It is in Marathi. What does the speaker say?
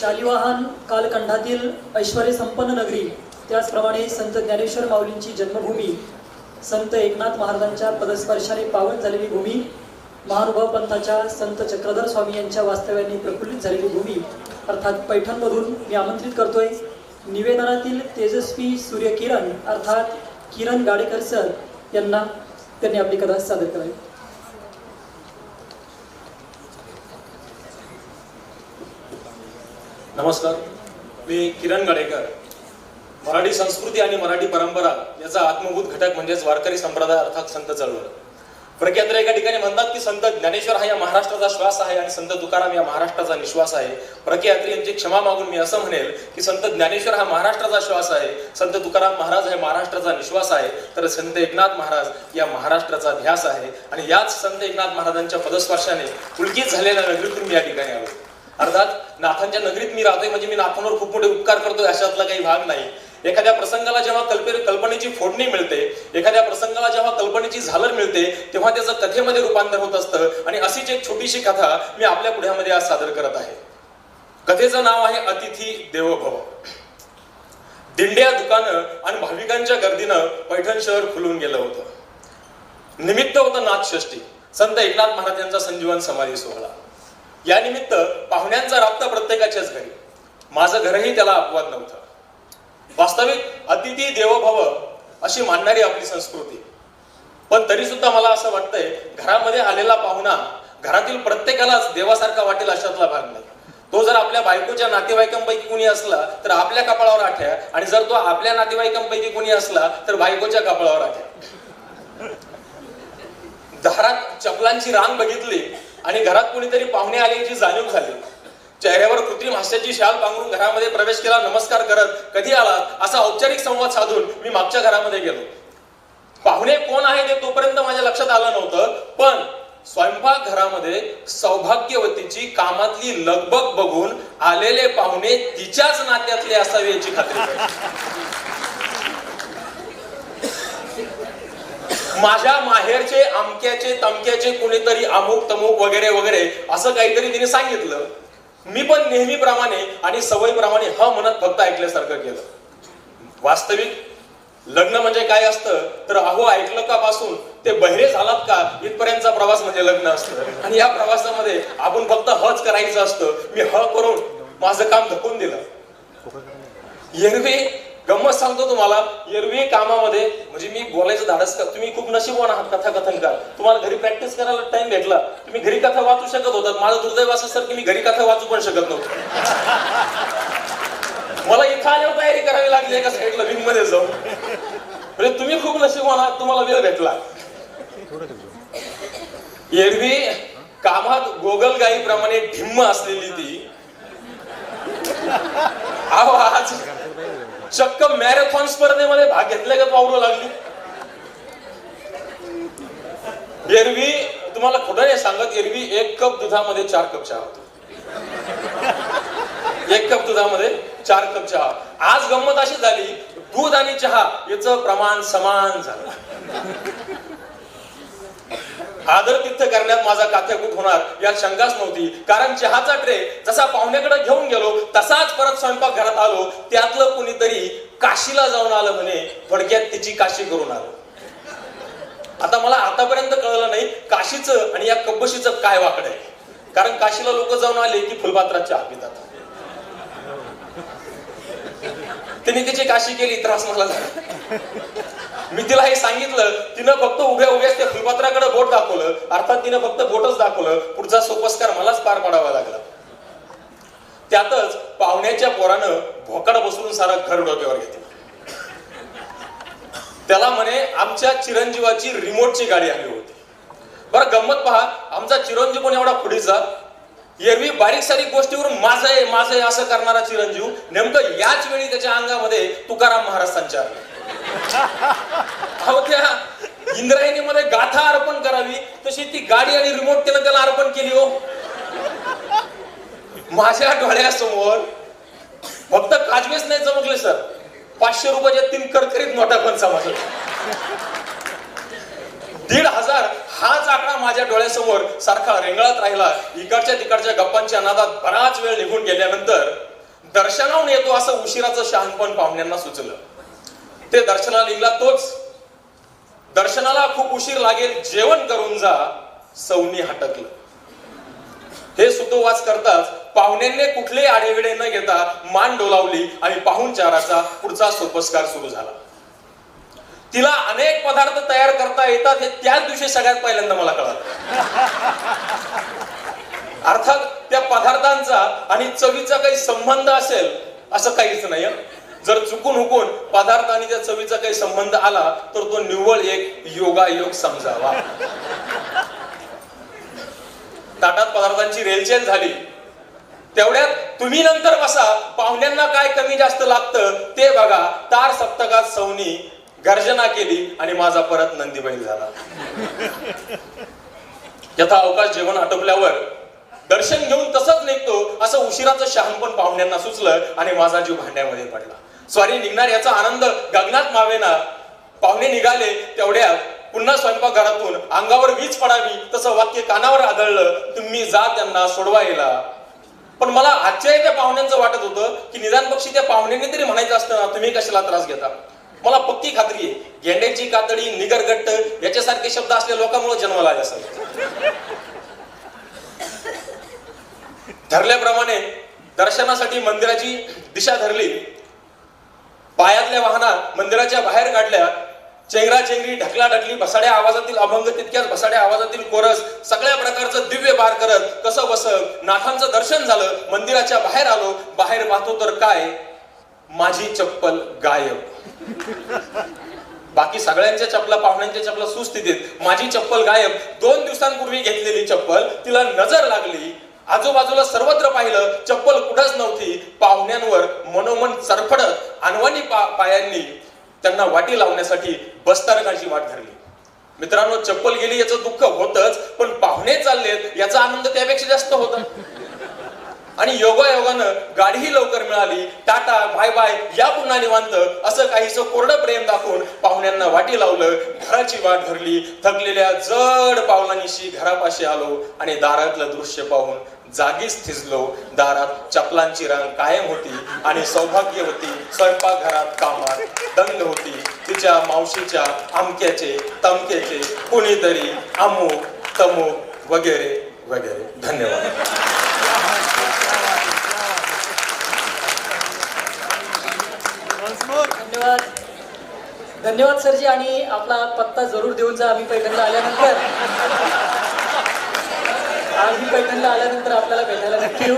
शालिवाहन कालखंडातील ऐश्वर्य संपन्न नगरी त्याचप्रमाणे संत ज्ञानेश्वर माऊलींची जन्मभूमी संत एकनाथ महाराजांच्या पदस्पर्शाने पावन झालेली भूमी महानुभाव पंथाच्या संत चक्रधर स्वामी यांच्या वास्तव्याने प्रफुल्लित झालेली भूमी. अर्थात पैठणमधून मी आमंत्रित करतोय निवेदनातील तेजस्वी सूर्यकिरण अर्थात किरण गाडेकर सर यांना त्यांनी आपली कथा सादर करावी. नमस्कार. मी किरण गडेकर. मराठी संस्कृती आणि मराठी परंपरा याचा आत्मभूत घटक म्हणजेच वारकरी संप्रदाय अर्थात संत चळवळ. प्रख्यात एका ठिकाणी म्हणतात की संत ज्ञानेश्वर हा या महाराष्ट्राचा श्वास आहे आणि संत तुकाराम या महाराष्ट्राचा निश्वास आहे. प्रख्यात्री यांची क्षमा मागून मी असं म्हणेल की संत ज्ञानेश्वर हा महाराष्ट्राचा श्वास आहे संत तुकाराम महाराज हे महाराष्ट्राचा निश्वास आहे तर संत एकनाथ महाराज या महाराष्ट्राचा ध्यास आहे. आणि याच संत एकनाथ महाराजांच्या पदस्पर्शाने पुलकीत झालेल्या नगरीतून मी या ठिकाणी आलो अर्थात नाथांच्या नगरीत मी राहतोय म्हणजे मी नाथांवर खूप मोठे उपकार करतोय अशातला काही भाग नाही. एखाद्या प्रसंगाला जेव्हा कल्पे कल्पनेची फोडणी मिळते एखाद्या प्रसंगाला जेव्हा कल्पनेची झालर मिळते तेव्हा त्याचं कथेमध्ये रूपांतर होत असतं. आणि अशीच एक छोटीशी कथा मी आपल्या पुढ्यामध्ये आज सादर करत आहे. कथेचं नाव आहे अतिथी देवभव. दिंड्या दुकानं आणि भाविकांच्या गर्दीनं पैठण शहर खुलून गेलं होतं. निमित्त होतं नाथषष्ठी. संत एकनाथ महाराज यांचा संजीवन समाधी सोहळा. या निमित्त पाहुण्यांचा राबता प्रत्येकाच्याच घरी. माझं घरही त्याला अपवाद नव्हतं. वास्तविक अतिथी देवभव अशी मानणारी आपली संस्कृती. पण तरी सुद्धा मला असं वाटतंय घरामध्ये आलेला पाहुणा घरातील प्रत्येकालाच देवासारखा वाटेल अशातला भाग नाही. तो जर आपल्या बायकोच्या नातेवाईकांपैकी कुणी असला तर आपल्या कपाळावर आठ्या. आणि जर तो आपल्या नातेवाईकांपैकी कुणी असला तर बायकोच्या कपाळावर आठ्या. दारात चपलांची रांग बघितली आणि घरात कोणीतरी पाहुणे आल्याची जाणीव झाली. चेहऱ्यावर कृत्रिम हास्याची शाल पांघरून घरामध्ये प्रवेश केला नमस्कार करत कधी आलात? असा औपचारिक संवाद साधून मी मागच्या घरामध्ये गेलो. पाहुणे कोण आहे ते तोपर्यंत माझ्या लक्षात आलं नव्हतं पण स्वयंपाक घरामध्ये सौभाग्यवतीची कामातली लगबग बघून आलेले पाहुणे तिच्याच नात्यातले असावे याची खात्री माझ्या माहेरचे आमक्याचे तमक्याचे कुणीतरी अमुक तमुक वगैरे वगैरे असं काहीतरी तिने सांगितलं. मी पण नेहमीप्रमाणे आणि सवयीप्रमाणे ह म्हणत फक्त ऐकल्यासारखं केलं. वास्तविक लग्न म्हणजे काय असतं? तर अहो ऐकलं का पासून? ते बहिरे झालात का? इथपर्यंतचा प्रवास म्हणजे लग्न असतं. आणि या प्रवासामध्ये आपण फक्त हच करायचं असतं. मी ह करून माझं काम धकून दिलं. एरवी गंमत सांगतो तुम्हाला एरवी कामामध्ये म्हणजे मी बोलायचं धाडस का तुम्ही खूप नशीबवान आहात कथा कथनकार तुम्हाला घरी प्रॅक्टिस करायला टाइम भेटला तुम्ही घरी कथा वाचू शकत होता माझं दुर्दैव असं सर की मी घरी कथा वाचू पण शकत नव्हतो. मला इथं आल्यावर तयारी करावी लागली एका साईडला विंगमध्ये जाऊन. म्हणजे तुम्ही खूप नशीबवान आहात तुम्हाला वेळ भेटला. एरवी कामात गोगल गाईप्रमाणे ढिम्म असलेली ती. अहो आज चक्क मॅरेथॉन स्पर्धेमध्ये भाग घेतल्या का पावरू लागली? एरवी तुम्हाला खोटं नाही सांगत एरवी एक कप दुधामध्ये चार कप चहा होतो. एक कप दुधामध्ये चार कप चहा आज गंमत अशी झाली दूध आणि चहा याचं प्रमाण समान झालं. आदर तिथं करण्यात माझा काथ्याकूट होणार यात शंकाच नव्हती. कारण चहाचा ट्रे जसा पाहुण्याकडे घेऊन गेलो तसा परत स्वयंपाक घरात आलो त्यातलं कुणीतरी काशीला जाऊन आलं म्हणे थोडक्यात तिची काशी करून आलो. आता मला आतापर्यंत कळलं नाही काशीचं आणि या कब्बशीचं काय वाकड आहे. कारण काशीला लोक जाऊन आले की फुलपात्राच्या चहा पितात. तिने तिची काशी केली त्रास मला झाला. मी तिला हे सांगितलं तिनं फक्त उभ्या उभ्याच त्या फुलपात्राकडे बोट दाखवलं. अर्थात तिनं फक्त बोटच दाखवलं. पुढचा सोपस्कार मलाच पार पाडावा लागला. त्यातच पाहुण्याच्या पोरानं भोकाड बसवून सारा घर डोक्यावर घेतला. त्याला म्हणे आमच्या चिरंजीवाची रिमोटची गाडी आली होती. बरं गंमत पहा आमचा चिरंजीव पण एवढा पुढीचा एरवी बारीक सारीक गोष्टीवरून माझं आहे माझं आहे असं करणारा चिरंजीव नेमकं याच वेळी त्याच्या अंगामध्ये तुकाराम महाराज संचारले. इंद्रायणीमध्ये गाथा अर्पण करावी तशी ती गाडी आणि रिमोट त्यानं त्याला अर्पण केली हो. माझ्या डोळ्यासमोर फक्त काजवेच नाही चमकले सर. पाचशे रुपयाच्या तीन करकरीत नोटा पण समजल्या दीड हजार हाच आकडा माझ्या डोळ्यासमोर सारखा रेंगळत राहिला. इकडच्या तिकडच्या गप्पांच्या नादात बराच वेळ निघून गेल्यानंतर दर्शनाहून येतो असं उशिराचं शहाणपण पाहुण्यांना सुचलं. ते दर्शनाला निघला तोच. दर्शनाला खूप उशीर लागेल जेवण करून जा सौनी हटकलं. हे सुतोवाच करताच पाहुण्यांनी कुठलेही आडेविडे न घेता मान डोलावली आणि पाहुणचाराचा पुढचा सोपस्कार सुरू झाला. तिला अनेक पदार्थ तयार करता येतात हे त्याच दिवशी सगळ्यात पहिल्यांदा मला कळत अर्थात त्या पदार्थांचा आणि चवीचा काही संबंध असेल असं काहीच नाही जर चुकून हुकून पदार्थ आणि त्या चवीचा काही संबंध आला तर तो निव्वळ एक योगायोग समजावा. ताटात पदार्थांची रेलचेल झाली तेवढ्यात तुम्ही नंतर बसा. पाहुण्यांना काय कमी जास्त लागतं ते बघा. तार सप्तकात सवनी गर्जना केली आणि माझा परत नंदीबैल झाला. यथा अवकाश जेवण आटोपल्यावर दर्शन घेऊन तसंच निघतो असं उशिराचं शहाणपण पाहुण्यांना सुचलं आणि माझा जीव भांड्यामध्ये पडला. स्वारी निघणार याचा आनंद गगनात मावेना. पाहुणे निघाले तेवढ्यात पुन्हा स्वयंपाकघरातून अंगावर वीज पडावी तसं वाक्य कानावर आदळलं तुम्ही जा त्यांना सोडवायला. पण मला आजच्या त्या पाहुण्यांचं वाटत होतं की निदान पक्षी त्या पाहुण्यांनी तरी म्हणायचं असतं ना तुम्ही कशाला त्रास घेता? मला पक्की खात्री आहे गेंड्याची कातडी निगरगट्ट याच्यासारखे शब्द असलेल्या लोकांमुळे जन्माला आले असावे ठरल्याप्रमाणे दर्शनासाठी मंदिराची दिशा धरली. पायातल्या वाहना मंदिराच्या बाहेर काढल्या चेंगरा चेंगरी ढकला ढकली भसाड्या आवाजातील अभंग तितक्याच भसाड्या आवाजातील कोरस सगळ्या प्रकारचं दिव्य बार करत कसं बस नाथांचं दर्शन झालं मंदिराच्या बाहेर आलो बाहेर पाहतो तर काय? माझी चप्पल गायब. बाकी सगळ्यांच्या चपला पाहुण्यांच्या चपला सुस्थितीत माझी चप्पल गायब. दोन दिवसांपूर्वी घेतलेली चप्पल तिला नजर लागली. आजूबाजूला सर्वत्र पाहिलं चप्पल कुठंच नव्हती. पाहुण्यांवर मनोमन चरफडत अनवाणी पा पायांनी त्यांना वाटी लावण्यासाठी बस्तारकाची वाट धरली. मित्रांनो चप्पल गेली याचं दुःख होतच पण पाहुणे चाललेत याचा आनंद त्यापेक्षा जास्त होता. आणि योगायोगानं गाडीही लवकर मिळाली. टाटा बाय बाय या पुन्हा निवांत असं काहीच कोरडं प्रेम दाखवून पाहुण्यांना वाटी लावलं घराची वाट धरली थकलेल्या जड पावलांनीशी घरापाशी आलो आणि दारातलं दृश्य पाहून जागीच थिजलो दारात चपलांची रंग कायम होती आणि सौभाग्य होती स्वयंपाकघरात कामात दंग होती. तिच्या मावशीच्या अमक्याचे तमक्याचे कुणीतरी अमुक तमुक वगैरे वगैरे. धन्यवाद. धन्यवाद. धन्यवाद सरजी आणि आपला पत्ता जरूर देऊन जा आम्ही पहिल्यांदा आल्यानंतर. आम्ही पैठणला आल्यानंतर आपल्याला भेटायला नक्की येऊ.